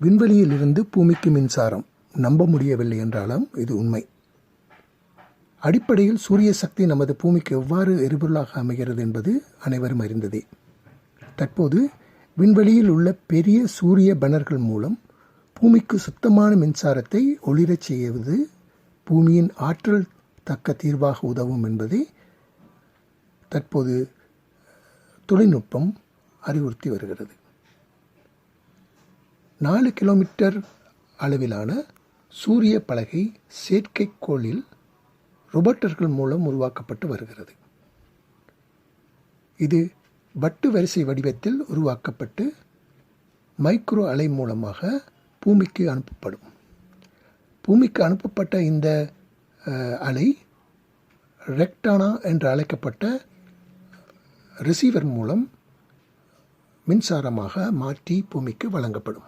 விண்வெளியில் இருந்து பூமிக்கு மின்சாரம். நம்ப முடியவில்லை என்றாலும் இது உண்மை. அடிப்படையில் சூரிய சக்தி நமது பூமிக்கு எவ்வாறு எரிபொருளாக அமைகிறது என்பது அனைவரும் அறிந்ததே. தற்போது விண்வெளியில் உள்ள பெரிய சூரிய பனர்கள் மூலம் பூமிக்கு சுத்தமான மின்சாரத்தை ஒளிரச் செய்வது பூமியின் ஆற்றல் தக்க தீர்வாக உதவும் என்பதை தற்போது தொழில்நுட்பம் அறிவுறுத்தி வருகிறது. நாலு கிலோமீட்டர் அளவிலான சூரிய பலகை செயற்கைக்கோளில் ரொபோட்டர்கள் மூலம் உருவாக்கப்பட்டு வருகிறது. இது வட்டு வரிசை வடிவத்தில் உருவாக்கப்பட்டு மைக்ரோ அலை மூலமாக பூமிக்கு அனுப்பப்படும். பூமிக்கு அனுப்பப்பட்ட இந்த அலை ரெக்டானா என்று அழைக்கப்பட்ட ரிசீவர் மூலம் மின்சாரமாக மாற்றி பூமிக்கு வழங்கப்படும்.